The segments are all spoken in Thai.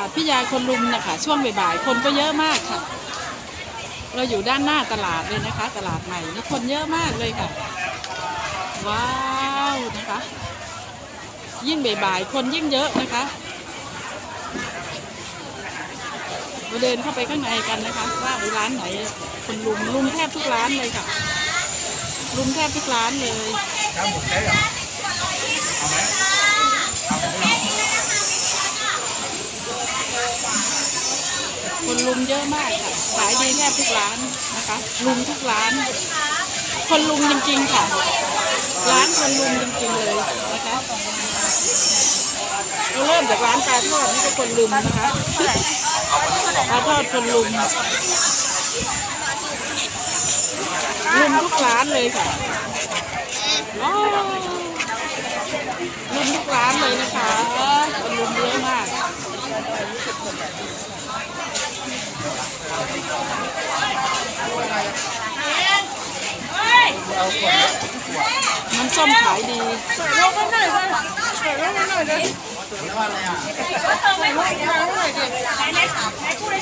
ลาดพิยคนลุมนะคะช่วงบ่ายๆคนก็เยอะมากค่ะ เราอยู่ด้านหน้าตลาดเลยนะคะ ตลาดใหม่นี่คนเยอะมากเลยค่ะ ว้าวนะคะ ยิ่งบ่ายๆคนยิ่งเยอะนะคะเราเดินเข้าไปข้างในกันนะคะ ว่าร้านไหนคนลุมลุมแทบทุกร้านเลยค่ะ ลุมแทบทุกร้านเลยข้าวหมูเต๊ะเหรอเอาไหมเอาไหม คนลุมเยอะมากค่ะขายดีแทบทุกร้านนะคะ ลุมทุกร้าน คนลุมจริงๆค่ะ ร้านคนลุมจริงๆเลยนะคะเราเริ่มจากร้านปลาทอดนี่ก็คนลุมนะคะปลาทอดคนลุมลุมทุกร้านเลยค่ะอ้าวลุมทุกร้านเลยนะคะคนลุมเยอะมาก น้ำส้มขายดี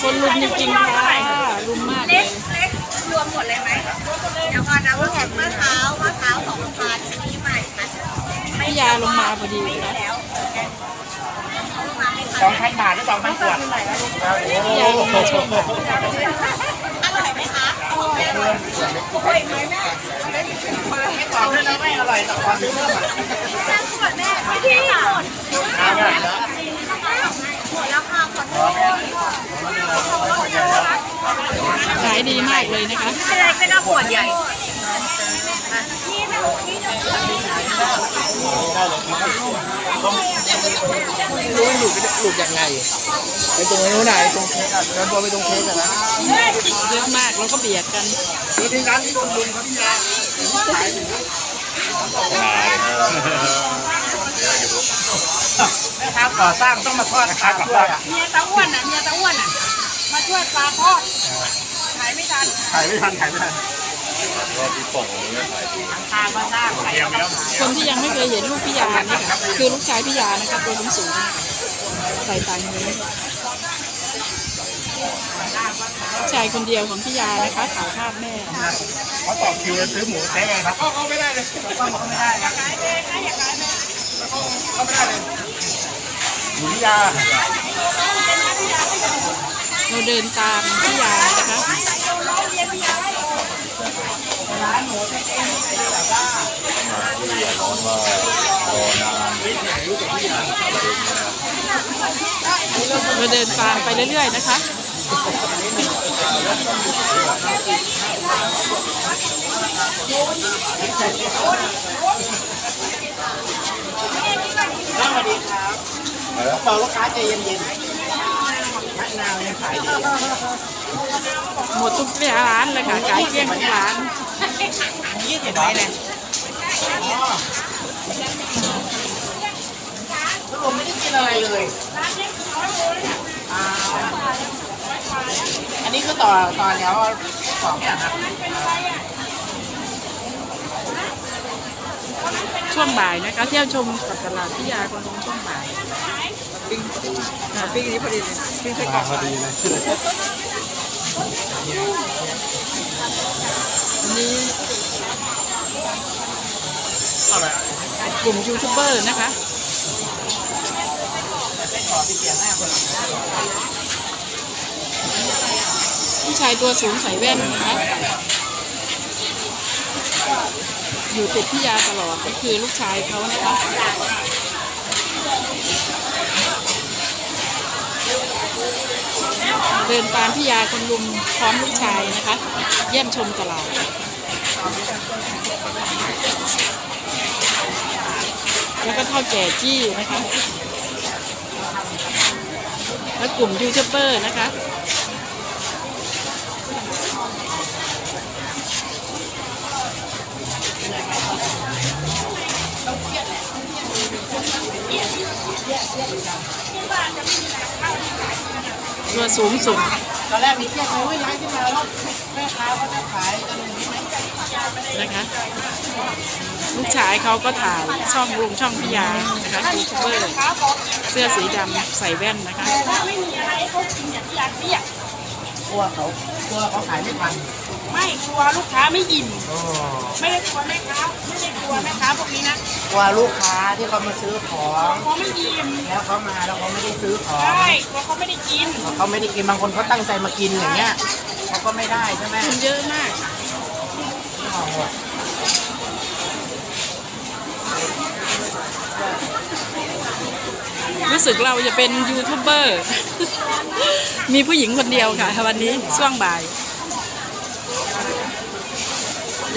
คนลุมจริงๆค่ะลุมมากเลเล็ยกเล็กรวมหมดเลยไหมเดี๋ยวก่อนนะว่าแขกมะพร้าวมะพร้าวสองพันนี้ใหม่ค่ะพี่ยาลงมาพอดีนะคะแล้วสองพันบาทหรือสองพันขวดพี่ยาลงมาชมค่ะอร่อยไหม ขอซื้อเพิ่มอะแม่ขวดแม่ไม่ที่หมดเอาได้แล้วหมดแล้วค่ะขอโทษขายดีมากเลยนะคะไม่เป็นไรไม่น่าขวดใหญ่ รู้ว่าหลุดหลุดยังไงไปตรงนู้นไหนตรงเค้กอะเดินตัวไปตรงเค้กอะนะเยอะมากเราก็เบียดกันดูที่ร้านที่โดนลุงเขาที่ยาขายถึงแม่ค้าก่อสร้างต้องมาทอดขาช่วยอะเมียตะอ้วนอะเมียตะอ้วนอะมาช่วยปลาทอดขายไม่ทันขายไม่ทันขายไม่ทัน ทางมาสร้างขายดีคนที่ยังไม่เคยเห็นลูกพี่ยานี่ค่ะคือลูกชายพี่ยานะคะตัวสูงๆใส่ต่างหูลูกชายคนเดียวของพี่ยานะคะถ่ายภาพแม่เขาต่อคิวซื้อหมูแท้ไงครับเขาไม่ได้เลยเขาไม่ได้นะเขาไม่ได้เลยหมูยาเราเดินตามพี่ยานะคะ เราเดินตามไปเรื่อยๆนะคะสวัสดีครับเปล่าลูกค้าใจเย็นๆมะนาวยังขายดี หมดทุกร้านเลยค่ะขายเกลี้ยงทุกร้าน ยี่สิบใบเลยอ๋อสรุปไม่ได้กินอะไรเลยอ่าอันนี้คือต่อต่อแล้วสองอย่างนะช่วงบ่ายนะคะเที่ยวชมกับตลาดพิยาคนลงช่วงบ่ายปิ้งอ่าปิ้งนี้พอดีเลยปิ้งไส้กรอกพอดีเลยอั นี้เอาไปกลุ่มยูทูบเบอร์นะคะผู้ชายตัวสูงใส่แว่นนะคะอยู่ติดพี่ยาตลอดก็คือลูกชายเขานะคะ เดินตามพี่ยาคนลุมพร้อมลูกชายนะคะ เยี่ยมชมตลาดแล้วก็เท่าแก่จี้นะคะ และกลุ่มยูทูบเบอร์นะคะ ตัวสูงสุดตอนแรกมีเที่ยวเขาย้ายขึ้นมาแล้วแม่ค้าเขาจะขายกันอย่างนี้ไหมนะคะ ลูกชายเขาก็ถ่ายช่องลุงช่องพิยานะคะยูทูบเบอร์เสื้อสีดำใส่แว่นนะคะ ไม่มีอะไรเขากินอย่างที่ร้านเรียกกลัวเขากลัวเขาขายไม่ทัน ไม่กลัวลูกค้าไม่อิ่ม อ๋อไม่ได้กลัวแม่ค้าไม่ได้กลัวแม่ค้าพวกนี้นะกลัวลูกค้าที่เขามาซื้อของเขาไม่อิ่มแล้วเขามาแล้วเขาไม่ได้ซื้อของ ใช่กลัวเขาไม่ได้กินเขาไม่ได้กินบางคนเขาตั้งใจมากินอย่างเงี้ยเขาก็ไม่ได้ใช่ไหมคนเยอะมากรู้สึกเราจะเป็นยูทูบเบอร์ มีผู้หญิงคนเดียวค่ะ วันนี้ช่วงบ่าย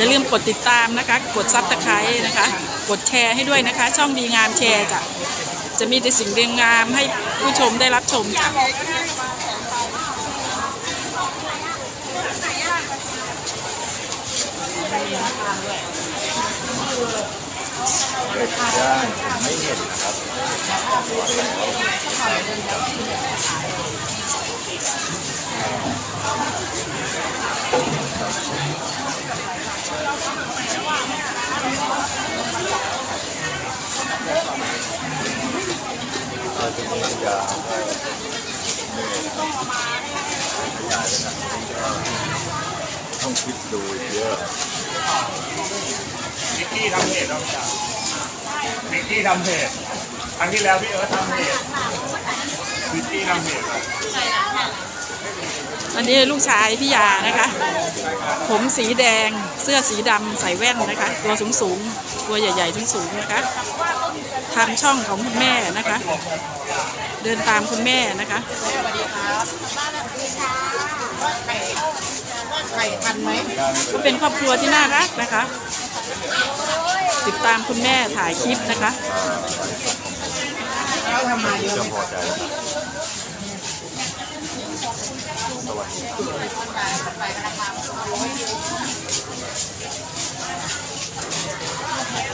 อย่าลืมกดติดตามนะคะ กดซับตะไคร้นะคะ กดแชร์ให้ด้วยนะคะ ช่องดีงามแชร์จ้ะจะมีแต่สิ่งดีงามให้ผู้ชมได้รับชมจ้ะ ต้องคิดดูอีกเยอะนิกกี้ทำเพจเราจ้ะนิกกี้ทำเพจครั้งที่แล้วพี่เอิร์ธทำเพจนิกกี้ทำเพจ อันนี้ลูกชายพี่ยานะคะ ผมสีแดงเสื้อสีดำใส่แว่นนะคะ ตัวสูงสูงๆตัวใหญ่ๆสูงๆนะคะทางช่องของคุณแม่นะคะ เดินตามคุณแม่นะคะสวัสดีครับไข่ไข่ทันไหมก็เป็นครอบครัวที่น่ารักนะคะ ติดตามคุณแม่ถ่ายคลิปนะคะ เขาทำมาเยอะไหมพอใจ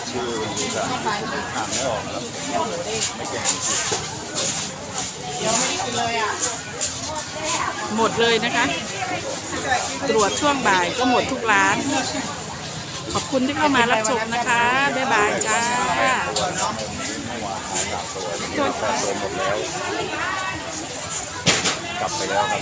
ชื่อมันรู้จักอ่านไม่ออกครับไม่เก่งจริงเดี๋ยวไม่ได้กินเลยอะหมดเลยนะคะ ตรวจช่วงบ่ายก็หมดทุกร้าน ขอบคุณที่เข้ามารับชมนะคะ บ๊ายบายจ้า สามตัวที่เราก็โดนหมดแล้ว กลับไปแล้วครับ